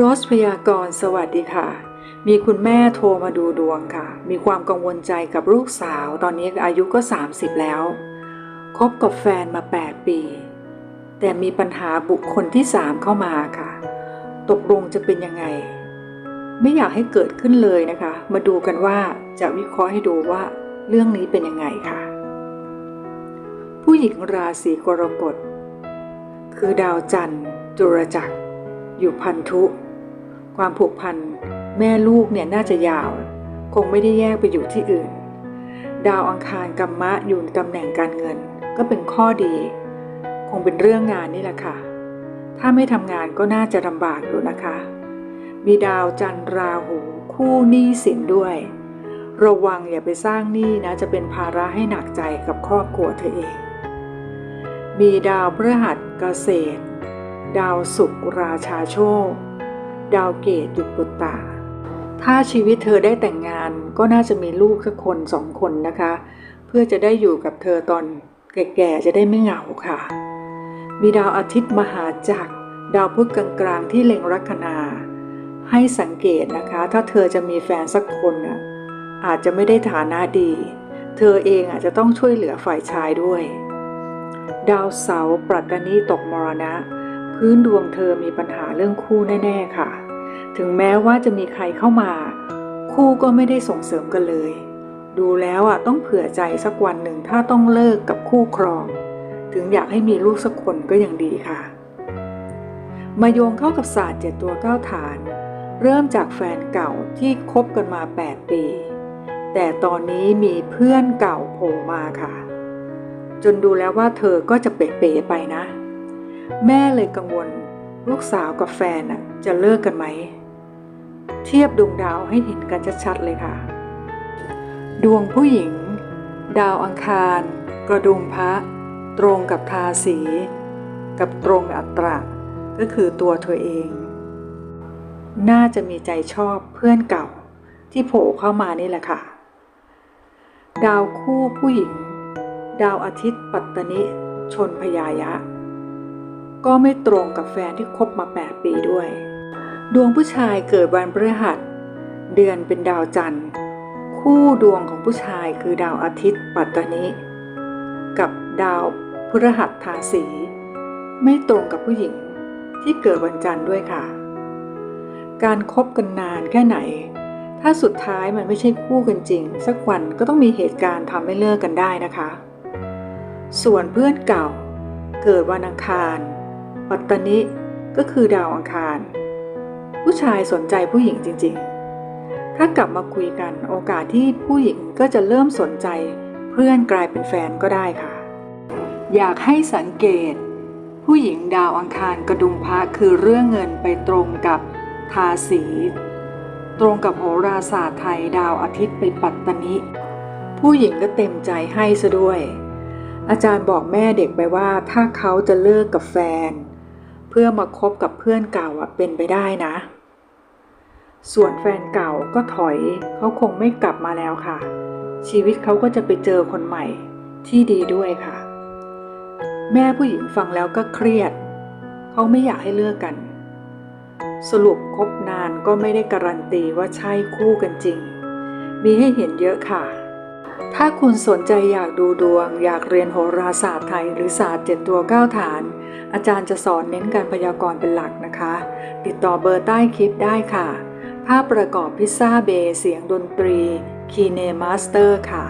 โรสพยากรณ์สวัสดีค่ะ มีคุณแม่โทรมาดูดวงค่ะ มีความกังวลใจกับลูกสาว ตอนนี้อายุก็ 30 แล้ว คบกับแฟนมา 8 ปี แต่มีปัญหาบุคคลที่ 3 เข้ามาค่ะ ตกลงจะเป็นยังไง ไม่อยากให้เกิดขึ้นเลยนะคะ มาดูกันว่าจะวิเคราะห์ให้ดูว่าเรื่องนี้เป็นยังไงค่ะ ผู้หญิงราศีกรกฎคือดาวจันทร์จุรจักรอยู่พันธุ ความผูกพันแม่ลูกเนี่ยน่าจะยาว คงไม่ได้แยกไปอยู่ที่อื่น ดาวอังคารกัมมะอยู่ในตำแหน่งการเงิน ก็เป็นข้อดี คงเป็นเรื่องงานนี่แหละค่ะ ถ้าไม่ทำงานก็น่าจะลำบากอยู่นะคะ มีดาวจันทร์ราหูคู่หนี้สินด้วย ระวังอย่าไปสร้างหนี้นะ จะเป็นภาระให้หนักใจกับครอบครัวเธอเอง มีดาวพฤหัสเกษตร ดาวศุกร์ราชาโชค ดาวเกตอยู่ปุตตา ถ้าชีวิตเธอได้แต่งงานก็น่าจะมีลูกสักคนสองคนนะคะ เพื่อจะได้อยู่กับเธอตอนแก่ๆจะได้ไม่เหงาค่ะ มีดาวอาทิตย์มหาจักร ดาวพุธกลางๆที่เล็งลัคนา ให้สังเกตนะคะ ถ้าเธอจะมีแฟนสักคนน่ะอาจจะไม่ได้ฐานะดี เธอเองอาจจะต้องช่วยเหลือฝ่ายชายด้วย ดาวเสาร์ปรัตนีตกมรณะ พื้นดวงเธอมีปัญหาเรื่องคู่แน่ ๆ ค่ะ ถึงแม้ว่าจะมีใครเข้ามา คู่ก็ไม่ได้ส่งเสริมกันเลย ดูแล้วอะต้องเผื่อใจสักวันหนึ่งถ้าต้องเลิกกับคู่ครอง ถึงอยากให้มีลูกสักคนก็ยังดีค่ะ มาโยงเข้ากับศาสตร์เจ็ดตัวเก้าฐาน เริ่มจากแฟนเก่าที่คบกันมา 8 ปี แต่ตอนนี้มีเพื่อนเก่าโผล่มาค่ะ จนดูแล้วว่าเธอก็จะเป๋ๆไปนะ แม่เลยกังวล ลูกสาวกับแฟนน่ะจะเลิกกันไหม เทียบดวงดาวให้เห็นกันชัดๆเลยค่ะ ดวงผู้หญิง ดาวอังคาร กระดุมพระ ตรงกับทาสี กับตรงอัตราก็คือตัวเธอเอง น่าจะมีใจชอบเพื่อนเก่าที่โผล่เข้ามานี่แหละค่ะ ดาวคู่ผู้หญิง ดาวอาทิตย์ปัตตนิชนพยายะ ก็ไม่ตรงกับแฟนที่คบมา 8 ปีด้วย ดวงผู้ชายเกิดวันพฤหัส เดือนเป็นดาวจันทร์ คู่ดวงของผู้ชายคือดาวอาทิตย์ปัตตนิ กับดาวพฤหัสทาสี ไม่ตรงกับผู้หญิงที่เกิดวันจันทร์ด้วยค่ะ การครบกันนานแค่ไหน ถ้าสุดท้ายมันไม่ใช่คู่กันจริง สักวันก็ต้องมีเหตุการณ์ทำให้เลิกกันได้นะคะ ส่วนเพื่อนเก่าเกิดวันอังคาร ปัตตนิก็คือดาวอังคาร ผู้ชายสนใจผู้หญิงจริงๆ ถ้ากลับมาคุยกันโอกาสที่ผู้หญิงก็จะเริ่มสนใจ เพื่อนกลายเป็นแฟนก็ได้ค่ะ อยากให้สังเกต ผู้หญิงดาวอังคารกระดุมพระคือเรื่องเงินไปตรงกับทาสี ตรงกับโหราศาสตร์ไทยดาวอาทิตย์ไปปัตตนิผู้หญิงก็เต็มใจให้ซะด้วย อาจารย์บอกแม่เด็กไปว่าถ้าเขาจะเลิกกับแฟน พื่อมาคบกับเพื่อนเก่าอะเป็นไปได้นะ ส่วนแฟนเก่าก็ถอยเขาคงไม่กลับมาแล้วค่ะ ชีวิตเขาก็จะไปเจอคนใหม่ที่ดีด้วยค่ะ แม่ผู้หญิงฟังแล้วก็เครียด เขาไม่อยากให้เลิกกัน สรุปคบนานก็ไม่ได้การันตีว่าใช่คู่กันจริง มีให้เห็นเยอะค่ะถ้าคุณสนใจอยากดูดวง อยากเรียนโหราศาสตร์ไทยหรือศาสตร์เจ็ดตัวเก้าฐาน อาจารย์จะสอนเน้นการพยากรณ์เป็นหลักนะคะ ติดต่อเบอร์ใต้คลิปได้ค่ะ ภาพประกอบพิซซ่าเบย์เสียงดนตรีคีเนมาสเตอร์ค่ะ